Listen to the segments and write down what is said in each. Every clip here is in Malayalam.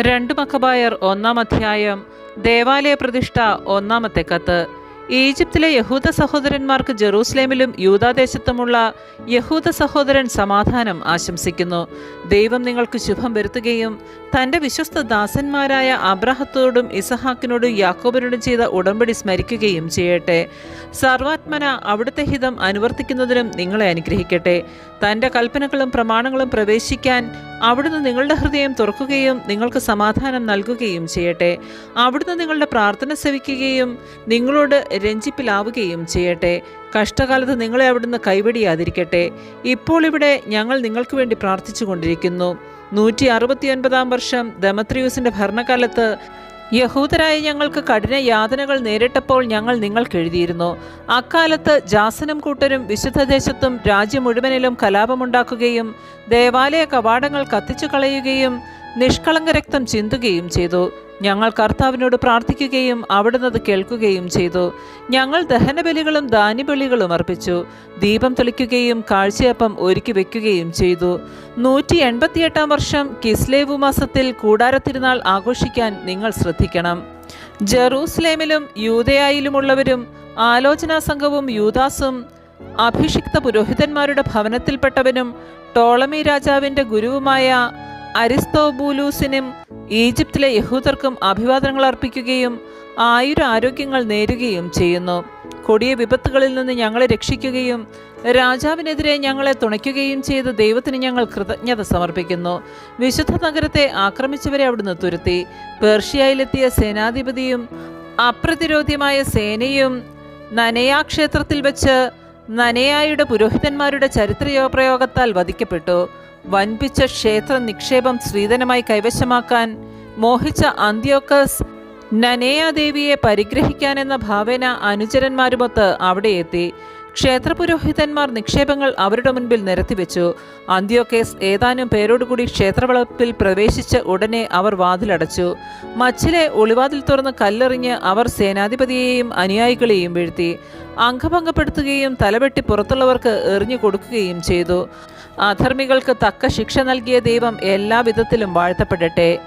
രണ്ട് മക്കബായർ ഒന്നാം അധ്യായം ദേവാലയ പ്രതിഷ്ഠ ഒന്നാമത്തെ കത്ത്. ഈജിപ്തിലെ യഹൂദ സഹോദരന്മാർക്ക് ജെറൂസലേമിലും യൂതാദേശത്തുമുള്ള യഹൂദ സഹോദരൻ സമാധാനം ആശംസിക്കുന്നു. ദൈവം നിങ്ങൾക്ക് ശുഭം വരുത്തുകയും തന്റെ വിശ്വസ്ത ദാസന്മാരായ അബ്രഹത്തോടും ഇസഹാക്കിനോടും യാക്കോബിനോടും ചെയ്ത ഉടമ്പടി സ്മരിക്കുകയും ചെയ്യട്ടെ. സർവാത്മന അവിടുത്തെ ഹിതം അനുവർത്തിക്കുന്നതിനും നിങ്ങളെ അനുഗ്രഹിക്കട്ടെ. തന്റെ കൽപ്പനകളും പ്രമാണങ്ങളും പ്രവേശിക്കാൻ അവിടുന്ന് നിങ്ങളുടെ ഹൃദയം തുറക്കുകയും നിങ്ങൾക്ക് സമാധാനം നൽകുകയും ചെയ്യട്ടെ. അവിടുന്ന് നിങ്ങളുടെ പ്രാർത്ഥന സവിക്കുകയും നിങ്ങളോട് രഞ്ജിപ്പിലാവുകയും ചെയ്യട്ടെ. കഷ്ടകാലത്ത് നിങ്ങളെ അവിടുന്ന് കൈവടിയാതിരിക്കട്ടെ. ഇപ്പോൾ ഇവിടെ ഞങ്ങൾ നിങ്ങൾക്ക് വേണ്ടി പ്രാർത്ഥിച്ചു കൊണ്ടിരിക്കുന്നു നൂറ്റി അറുപത്തിയൊൻപതാം വർഷം ദമത്രിയൂസിന്റെ ഭരണകാലത്ത് യഹൂദരായ ഞങ്ങൾക്ക് കഠിന യാതനകൾ നേരിട്ടപ്പോൾ ഞങ്ങൾ നിങ്ങൾക്ക് എഴുതിയിരുന്നു അക്കാലത്ത് ജാസനും കൂട്ടരും വിശുദ്ധദേശത്തും രാജ്യം മുഴുവനിലും കലാപമുണ്ടാക്കുകയും ദേവാലയ കവാടങ്ങൾ കത്തിച്ചു കളയുകയും നിഷ്കളങ്ക രക്തം ചിന്തുകയും ചെയ്തു. ഞങ്ങൾ കർത്താവിനോട് പ്രാർത്ഥിക്കുകയും അവിടുന്ന് അത് കേൾക്കുകയും ചെയ്തു. ഞങ്ങൾ ദഹനബലികളും ധാന്യബലികളും അർപ്പിച്ചു. ദീപം തെളിക്കുകയും കാഴ്ചയപ്പം ഒരുക്കി വയ്ക്കുകയും ചെയ്തു. നൂറ്റി എൺപത്തിയെട്ടാം വർഷം കിസ്ലേവു മാസത്തിൽ കൂടാരത്തിരുന്നാൾ ആഘോഷിക്കാൻ നിങ്ങൾ ശ്രദ്ധിക്കണം. ജെറൂസലേമിലും യൂതയായിലുമുള്ളവരും ആലോചനാ സംഘവും യൂദാസും അഭിഷിക്ത പുരോഹിതന്മാരുടെ ഭവനത്തിൽപ്പെട്ടവനും ടോളമി രാജാവിന്റെ ഗുരുവുമായ അരിസ്തോബൂലൂസിനും ഈജിപ്തിലെ യഹൂദർക്കും അഭിവാദനങ്ങൾ അർപ്പിക്കുകയും ആയുര ആരോഗ്യങ്ങൾ നേരുകയും ചെയ്യുന്നു. കൊടിയ വിപത്തുകളിൽ നിന്ന് ഞങ്ങളെ രക്ഷിക്കുകയും രാജാവിനെതിരെ ഞങ്ങളെ തുണയ്ക്കുകയും ചെയ്ത് ദൈവത്തിന് ഞങ്ങൾ കൃതജ്ഞത സമർപ്പിക്കുന്നു. വിശുദ്ധ നഗരത്തെ ആക്രമിച്ചവരെ അവിടുന്ന് തുരുത്തി. പേർഷ്യയിലെത്തിയ സേനാധിപതിയും അപ്രതിരോധ്യമായ സേനയും നനയാ ക്ഷേത്രത്തിൽ വെച്ച് നനയായുടെ പുരോഹിതന്മാരുടെ ചരിത്രയോ പ്രയോഗത്താൽ വധിക്കപ്പെട്ടു. വൻപിച്ച ക്ഷേത്ര നിക്ഷേപം സ്ത്രീധനമായി കൈവശമാക്കാൻ മോഹിച്ച അന്ത്യോക്കസ് നനേയാദേവിയെ പരിഗ്രഹിക്കാനെന്ന ഭാവന അനുചരന്മാരുമൊത്ത് അവിടെ എത്തി. ക്ഷേത്രപുരോഹിതന്മാർ നിക്ഷേപങ്ങൾ അവരുടെ മുൻപിൽ നിരത്തിവെച്ചു. അന്ത്യോക്കേസ് ഏതാനും പേരോടുകൂടി ക്ഷേത്രവളപ്പിൽ പ്രവേശിച്ച ഉടനെ അവർ വാതിലടച്ചു. മച്ചിലെ ഒളിവാതിൽ തുറന്ന് കല്ലെറിഞ്ഞ് അവർ സേനാധിപതിയെയും അനുയായികളെയും വീഴ്ത്തി. അംഗഭംഗപ്പെടുത്തുകയും തലവെട്ടി പുറത്തുള്ളവർക്ക് എറിഞ്ഞു കൊടുക്കുകയും ചെയ്തു. അധർമ്മികൾക്ക് തക്ക ശിക്ഷ നൽകിയ ദൈവം എല്ലാവിധത്തിലും വാഴ്ത്തപ്പെടട്ടെ.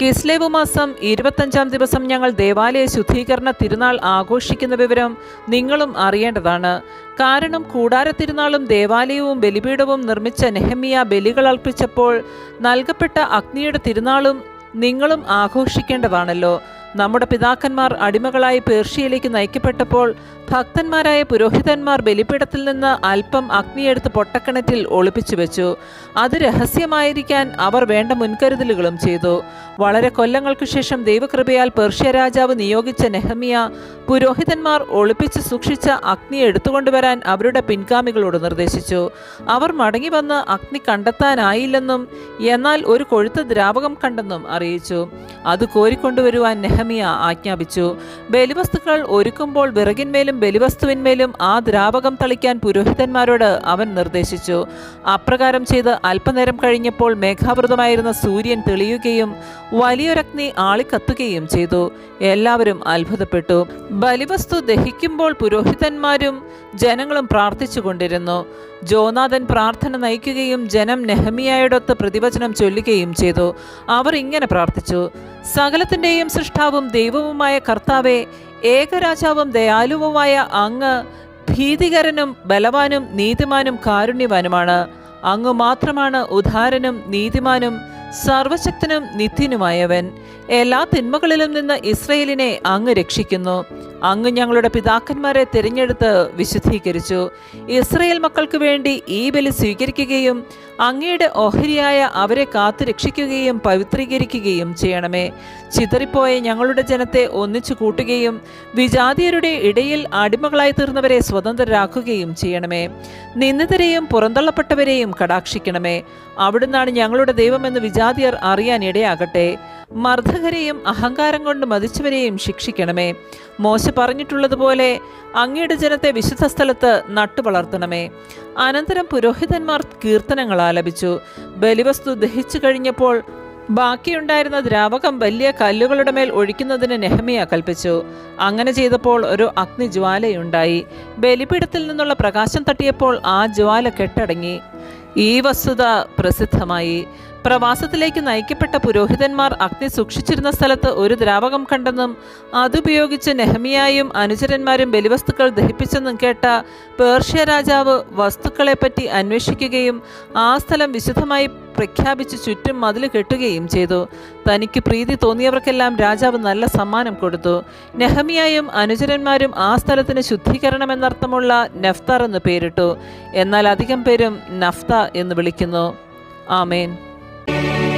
കിസ്ലേവ് മാസം ഇരുപത്തഞ്ചാം ദിവസം ഞങ്ങൾ ദേവാലയ ശുദ്ധീകരണ തിരുനാൾ ആഘോഷിക്കുന്ന വിവരം നിങ്ങളും അറിയേണ്ടതാണ്. കാരണം കൂടാര തിരുനാളും ദേവാലയവും ബലിപീഠവും നിർമ്മിച്ച നെഹമിയ ബലികൾ അർപ്പിച്ചപ്പോൾ നൽകപ്പെട്ട അഗ്നിയുടെ തിരുനാളും നിങ്ങളും ആഘോഷിക്കേണ്ടതാണല്ലോ. നമ്മുടെ പിതാക്കന്മാർ അടിമകളായി പേർഷ്യയിലേക്ക് നയിക്കപ്പെട്ടപ്പോൾ ഭക്തന്മാരായ പുരോഹിതന്മാർ ബലിപീഠത്തിൽ നിന്ന് അല്പം അഗ്നിയെടുത്ത് പൊട്ടക്കിണറ്റിൽ ഒളിപ്പിച്ചു വെച്ചു. അത് രഹസ്യമായിരിക്കാൻ അവർ വേണ്ട മുൻകരുതലുകളും ചെയ്തു. വളരെ കൊല്ലങ്ങൾക്കു ശേഷം ദൈവകൃപയാൽ പേർഷ്യ രാജാവ് നിയോഗിച്ച നെഹമിയ പുരോഹിതന്മാർ ഒളിപ്പിച്ച് സൂക്ഷിച്ച അഗ്നി എടുത്തുകൊണ്ടുവരാൻ അവരുടെ പിൻഗാമികളോട് നിർദ്ദേശിച്ചു. അവർ മടങ്ങി വന്ന് അഗ്നി കണ്ടെത്താനായില്ലെന്നും എന്നാൽ ഒരു കൊഴുത്ത ദ്രാവകം കണ്ടെന്നും അറിയിച്ചു. അത് കോരിക്കൊണ്ടുവരുവാൻ നെഹമിയ ആജ്ഞാപിച്ചു. ബലിവസ്തുക്കൾ ഒരുക്കുമ്പോൾ വിറകിന്മേലും ബലിവസ്തുവിന്മേലും ആ ദ്രാവകം തളിക്കാൻ പുരോഹിതന്മാരോട് അവൻ നിർദ്ദേശിച്ചു. അപ്രകാരം ചെയ്ത് അല്പനേരം കഴിഞ്ഞപ്പോൾ മേഘാവൃതമായിരുന്ന സൂര്യൻ തെളിയുകയും വലിയൊരഗ്നി ആളിക്കത്തുകയും ചെയ്തു. എല്ലാവരും അത്ഭുതപ്പെട്ടു. ബലിവസ്തു ദഹിക്കുമ്പോൾ പുരോഹിതന്മാരും ജനങ്ങളും പ്രാർത്ഥിച്ചുകൊണ്ടിരുന്നു. ജോനാഥൻ പ്രാർത്ഥന നയിക്കുകയും ജനം നെഹമിയായോടൊത്ത് പ്രതിവചനം ചൊല്ലുകയും ചെയ്തു. അവർ ഇങ്ങനെ പ്രാർത്ഥിച്ചു. സകലത്തിന്റെയും സൃഷ്ടാവും ദൈവവുമായ കർത്താവെ ഏകരാജാവും ദയാലുവുമായ അങ്ങ് ഭീതികരനും ബലവാനും നീതിമാനും കാരുണ്യവാനുമാണ്. അങ്ങ് മാത്രമാണ് ഉദാരനും നീതിമാനും സർവശക്തനും നിത്യനുമായവൻ. എല്ലാ തിന്മകളിലും നിന്ന് ഇസ്രയേലിനെ അങ്ങ് രക്ഷിക്കുന്നു. അങ്ങ് ഞങ്ങളുടെ പിതാക്കന്മാരെ തിരഞ്ഞെടുത്ത് വിശുദ്ധീകരിച്ചു. ഇസ്രയേൽ മക്കൾക്ക് വേണ്ടി ഈ ബലി സ്വീകരിക്കുകയും അങ്ങയുടെ ഓഹരിയായ അവരെ കാത്തു രക്ഷിക്കുകയും പവിത്രീകരിക്കുകയും ചെയ്യണമേ. ചിതറിപ്പോയ ഞങ്ങളുടെ ജനത്തെ ഒന്നിച്ചു കൂട്ടുകയും വിജാതിയരുടെ ഇടയിൽ അടിമകളായി തീർന്നവരെ സ്വതന്ത്രരാക്കുകയും ചെയ്യണമേ. നിന്ദിതരെയും പുറന്തള്ളപ്പെട്ടവരെയും കടാക്ഷിക്കണമേ. അവിടുന്നാണ് ഞങ്ങളുടെ ദൈവമെന്ന് വിജാതിയർ അറിയാൻ ഇടയാകട്ടെ. മർദ്ദകരെയും അഹങ്കാരം കൊണ്ട് മതിച്ചവരെയും ശിക്ഷിക്കണമേ. മോശ പറഞ്ഞിട്ടുള്ളതുപോലെ അങ്ങയുടെ ജനത്തെ വിശുദ്ധ സ്ഥലത്ത് നട്ടുവളർത്തണമേ. അനന്തരം പുരോഹിതന്മാർ കീർത്തനങ്ങൾ ആലപിച്ചു. ബലിവസ്തു ദഹിച്ചു കഴിഞ്ഞപ്പോൾ ബാക്കിയുണ്ടായിരുന്ന ദ്രാവകം വലിയ കല്ലുകളുടെ മേൽ ഒഴിക്കുന്നതിന് നെഹമിയ കൽപ്പിച്ചു. അങ്ങനെ ചെയ്തപ്പോൾ ഒരു അഗ്നിജ്വാലയുണ്ടായി. ബലിപീഠത്തിൽ നിന്നുള്ള പ്രകാശം തട്ടിയപ്പോൾ ആ ജ്വാല കെട്ടടങ്ങി. ഈ വസ്തുത പ്രസിദ്ധമായി പ്രവാസത്തിലേക്ക് നയിക്കപ്പെട്ട പുരോഹിതന്മാർ അഗ്നി സൂക്ഷിച്ചിരുന്ന സ്ഥലത്ത് ഒരു ദ്രാവകം കണ്ടെന്നും അതുപയോഗിച്ച് നെഹമിയായും അനുചരന്മാരും ബലിവസ്തുക്കൾ ദഹിപ്പിച്ചെന്നും കേട്ട പേർഷ്യ രാജാവ് വസ്തുക്കളെപ്പറ്റി അന്വേഷിക്കുകയും ആ സ്ഥലം വിശുദ്ധമായി പ്രഖ്യാപിച്ച് ചുറ്റും മതിൽ കെട്ടുകയും ചെയ്തു. തനിക്ക് പ്രീതി തോന്നിയവർക്കെല്ലാം രാജാവ് നല്ല സമ്മാനം കൊടുത്തു. നെഹമിയായും അനുചരന്മാരും ആ സ്ഥലത്തിന് ശുദ്ധീകരണം എന്നർത്ഥമുള്ള നഫ്താർ എന്ന് പേരിട്ടു. എന്നാൽ അധികം പേരും നഫ്ത എന്ന് വിളിക്കുന്നു. ആമേൻ.